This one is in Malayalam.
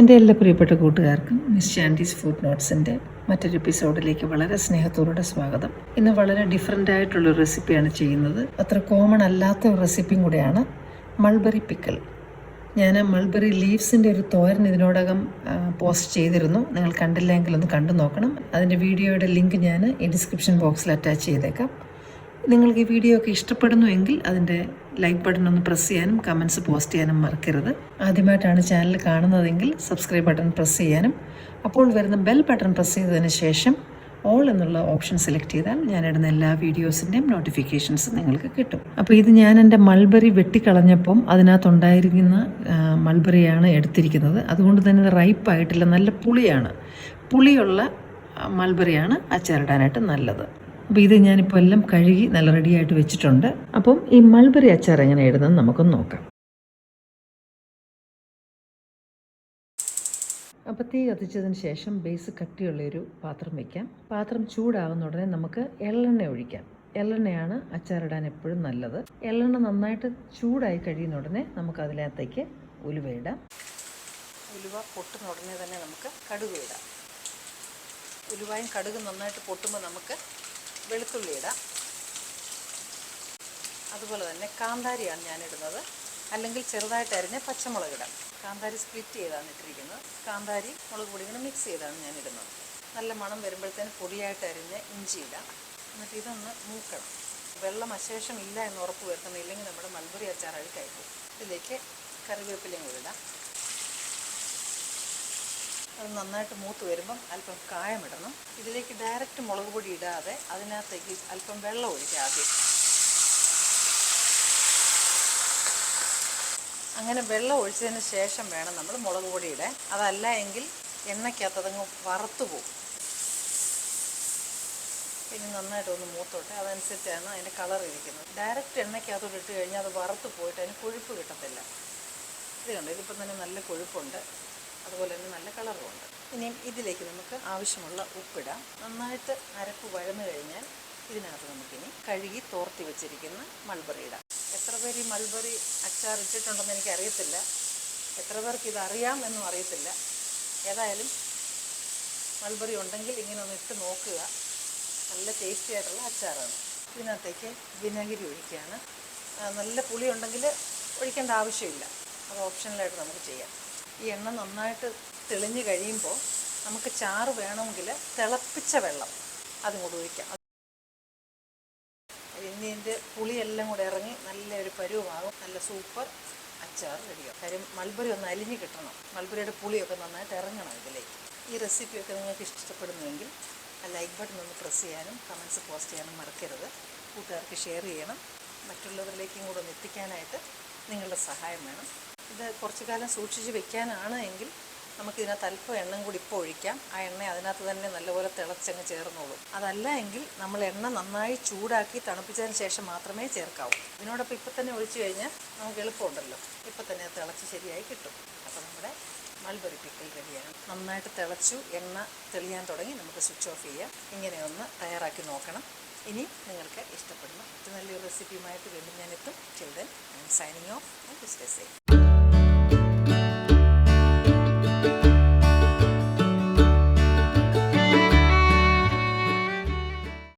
എന്റെ എല്ലാ പ്രിയപ്പെട്ട കൂട്ടുകാർക്കും മിസ് ചാൻഡീസ് ഫുഡ് നോട്ട്സിന്റെ മറ്റൊരു എപ്പിസോഡിലേക്ക് വളരെ സ്നേഹത്തോടെ സ്വാഗതം. ഇന്ന് വളരെ ഡിഫറെന്റ് ആയിട്ടുള്ള റെസിപ്പിയാണ് ചെയ്യുന്നത്. അത്ര കോമൺ അല്ലാത്ത ഒരു റെസിപ്പിയും കൂടെയാണ് മൾബറി പിക്കൽ ഞാൻ മൾബറി ലീവ്സിന്റെ ഒരു തോരൻ ഇതിനോടകം പോസ്റ്റ് ചെയ്തിരുന്നു. നിങ്ങൾ കണ്ടില്ലെങ്കിൽ ഒന്ന് കണ്ടു നോക്കണം. അതിന്റെ വീഡിയോയുടെ ലിങ്ക് ഞാൻ ഈ ഡിസ്ക്രിപ്ഷൻ ബോക്സിൽ അറ്റാച്ച് ചെയ്തേക്കാം. നിങ്ങൾക്ക് ഈ വീഡിയോ ഒക്കെ ഇഷ്ടപ്പെടുന്നു എങ്കിൽ അതിന്റെ ലൈക്ക് ബട്ടൺ ഒന്ന് പ്രസ് ചെയ്യാനും കമൻസ് പോസ്റ്റ് ചെയ്യാനും മറക്കരുത്. ആദ്യമായിട്ടാണ് ചാനൽ കാണുന്നതെങ്കിൽ സബ്സ്ക്രൈബ് ബട്ടൺ പ്രസ് ചെയ്യാനും അപ്പോൾ വരുന്ന ബെൽ ബട്ടൺ പ്രസ് ചെയ്തതിന് ശേഷം ഓൾ എന്നുള്ള ഓപ്ഷൻ സെലക്ട് ചെയ്താൽ ഞാനിടുന്ന എല്ലാ വീഡിയോസിന്റെയും നോട്ടിഫിക്കേഷൻസ് നിങ്ങൾക്ക് കിട്ടും. അപ്പോൾ ഇത് ഞാൻ എന്റെ മൾബറി വെട്ടിക്കളഞ്ഞപ്പം അതിനകത്തുണ്ടായിരിക്കുന്ന മൾബറിയാണ് എടുത്തിരിക്കുന്നത്. അതുകൊണ്ട് തന്നെ ഇത് റൈപ്പ് ആയിട്ടില്ല നല്ല പുളിയാണ്. പുളിയുള്ള മൾബറിയാണ് അച്ചാറിടാനായിട്ട് നല്ലത്. അപ്പോൾ ഇത് ഞാനിപ്പോൾ എല്ലാം കഴുകി നല്ല റെഡിയായിട്ട് വെച്ചിട്ടുണ്ട്. അപ്പം ഈ മൾബറി അച്ചാർ എങ്ങനെ ഇടുന്നത് നമുക്കൊന്ന് നോക്കാം. അപ്പോൾ തീ കത്തിച്ചതിന് ശേഷം ബേസ് കട്ടിയുള്ള ഒരു പാത്രം വയ്ക്കാം പാത്രം ചൂടാകുന്ന ഉടനെ നമുക്ക് എള്ളെണ്ണ ഒഴിക്കാം. എള്ളെണ്ണയാണ് അച്ചാറിടാൻ എപ്പോഴും നല്ലത്. എള്ളെണ്ണ നന്നായിട്ട് ചൂടായി കഴിയുന്ന ഉടനെ നമുക്ക് അതിനകത്തേക്ക് ഉലുവ ഇടാം. ഉലുവ പൊട്ടുന്ന ഉടനെ തന്നെ നമുക്ക് കടുക് ഇടാം. ഉലുവായും കടുക് നന്നായിട്ട് പൊട്ടുമ്പോൾ നമുക്ക് വെളുത്തുള്ളി ഇടാം. അതുപോലെ തന്നെ കാന്താരിയാണ് ഞാൻ ഇടുന്നത് അല്ലെങ്കിൽ ചെറുതായിട്ട് അരിഞ്ഞ പച്ചമുളക് ഇടാം. കാന്താരി സ്പ്ലിറ്റ് ചെയ്താണ് ഇട്ടിരിക്കുന്നത്. കാന്താരി മുളക് പൊടി ഇങ്ങനെ മിക്സ് ചെയ്താണ് ഞാൻ ഇടുന്നത് നല്ല മണം വരുമ്പോഴത്തേന് പൊടിയായിട്ട് അരിഞ്ഞ് ഇഞ്ചി ഇടാം. എന്നിട്ട് ഇതൊന്ന് മൂക്കണം. വെള്ളം അശേഷം ഇല്ല എന്ന് ഉറപ്പ് വരുത്തണം. ഇല്ലെങ്കിൽ നമ്മുടെ മൽബറി അച്ചാർ കഴിക്കും. ഇതിലേക്ക് കറിവേപ്പിലയും കൂടി ഇടാം. അത് നന്നായിട്ട് മൂത്ത് വരുമ്പം അല്പം കായമിടണം. ഇതിലേക്ക് ഡയറക്റ്റ് മുളക് പൊടി ഇടാതെ അതിനകത്തേക്ക് അല്പം വെള്ളം ഒഴിക്കുക ആദ്യം. അങ്ങനെ വെള്ളം ഒഴിച്ചതിന് ശേഷം വേണം നമ്മൾ മുളക് പൊടി ഇടാൻ. അതല്ല എങ്കിൽ എണ്ണയ്ക്കകത്ത് അതങ്ങ് വറുത്തു പോകും പിന്നെ നന്നായിട്ട് ഒന്ന് മൂത്തോട്ടെ. അതനുസരിച്ചാണ് അതിന്റെ കളർ ഇരിക്കുന്നത്. ഡയറക്റ്റ് എണ്ണയ്ക്കകത്തോട്ട് ഇട്ട് കഴിഞ്ഞാൽ അത് വറുത്ത് പോയിട്ട് അതിന് കൊഴുപ്പ് കിട്ടത്തില്ല. ഇത് കണ്ടോ? ഇതിപ്പം തന്നെ നല്ല കൊഴുപ്പുണ്ട്. അതുപോലെ തന്നെ നല്ല കളറും ഉണ്ട്. ഇനിയും ഇതിലേക്ക് നമുക്ക് ആവശ്യമുള്ള ഉപ്പിടാം. നന്നായിട്ട് അരപ്പ് വഴന്നു കഴിഞ്ഞാൽ ഇതിനകത്ത് നമുക്കിനി കഴുകി തോർത്തി വെച്ചിരിക്കുന്ന മൾബറി ഇടാം. എത്ര പേര് ഈ മൾബറി അച്ചാർ ഇട്ടിട്ടുണ്ടെന്ന് എനിക്കറിയത്തില്ല. എത്ര പേർക്ക് ഇത് എന്നും അറിയത്തില്ല. ഏതായാലും മൾബറി ഉണ്ടെങ്കിൽ ഇങ്ങനെ ഒന്ന് ഇട്ട് നോക്കുക. നല്ല ടേസ്റ്റി ആയിട്ടുള്ള അച്ചാറാണ്. ഇതിനകത്തേക്ക് വിനാഗിരി ഒഴിക്കുകയാണ്. നല്ല പുളി ഉണ്ടെങ്കിൽ ഒഴിക്കേണ്ട ആവശ്യമില്ല. അത് ഓപ്ഷനലായിട്ട് നമുക്ക് ചെയ്യാം. ഈ എണ്ണ നന്നായിട്ട് തെളിഞ്ഞ് കഴിയുമ്പോൾ നമുക്ക് ചാറ് വേണമെങ്കിൽ തിളപ്പിച്ച വെള്ളം അതും കൂടി ഒഴിക്കാം ഇനി പുളിയെല്ലാം കൂടെ ഇറങ്ങി നല്ലൊരു പരുവമാകും നല്ല സൂപ്പർ അച്ചാർ റെഡിയാകും. കാര്യം മൾബറി ഒന്ന് അലിഞ്ഞ് കിട്ടണം. മൾബറിയുടെ പുളിയൊക്കെ നന്നായിട്ട് ഇറങ്ങണം ഇതിലേക്ക്. ഈ റെസിപ്പിയൊക്കെ നിങ്ങൾക്ക് ഇഷ്ടപ്പെടുന്നുവെങ്കിൽ ആ ലൈക്ക് ബട്ടൺ ഒന്ന് പ്രസ് ചെയ്യാനും കമൻസ് പോസ്റ്റ് ചെയ്യാനും മറക്കരുത്. കൂട്ടുകാർക്ക് ഷെയർ ചെയ്യണം. മറ്റുള്ളവരിലേക്കും കൂടെ ഒന്ന് എത്തിക്കാനായിട്ട് നിങ്ങളുടെ സഹായം വേണം. ഇത് കുറച്ചു കാലം സൂക്ഷിച്ച് വെക്കാനാണ് എങ്കിൽ നമുക്കിതിനകത്ത് അല്പം എണ്ണം കൂടി ഇപ്പോൾ ഒഴിക്കാം. ആ എണ്ണ അതിനകത്ത് തന്നെ നല്ലപോലെ തിളച്ചങ്ങ് ചേർന്നോളും. അതല്ല എങ്കിൽ നമ്മൾ എണ്ണ നന്നായി ചൂടാക്കി തണുപ്പിച്ചതിന് ശേഷം മാത്രമേ ചേർക്കാവൂ. ഇതിനോടൊപ്പം ഇപ്പം തന്നെ ഒഴിച്ചു കഴിഞ്ഞാൽ നമുക്ക് എളുപ്പമുണ്ടല്ലോ. ഇപ്പം തന്നെ തിളച്ച് ശരിയായി കിട്ടും. അപ്പോൾ നമ്മുടെ മൾബറി പിക്കൽ റെഡിയാണ് നന്നായിട്ട് തിളച്ചു എണ്ണ തെളിയാൻ തുടങ്ങി നമുക്ക് സ്വിച്ച് ഓഫ് ചെയ്യാം. ഇങ്ങനെ ഒന്ന് തയ്യാറാക്കി നോക്കണം. ഇനി നിങ്ങൾക്ക് ഇഷ്ടപ്പെടുന്ന മറ്റു നല്ലൊരു റെസിപ്പിയുമായിട്ട് വീണ്ടും ഞാൻ എത്തും. Children I signing off and stay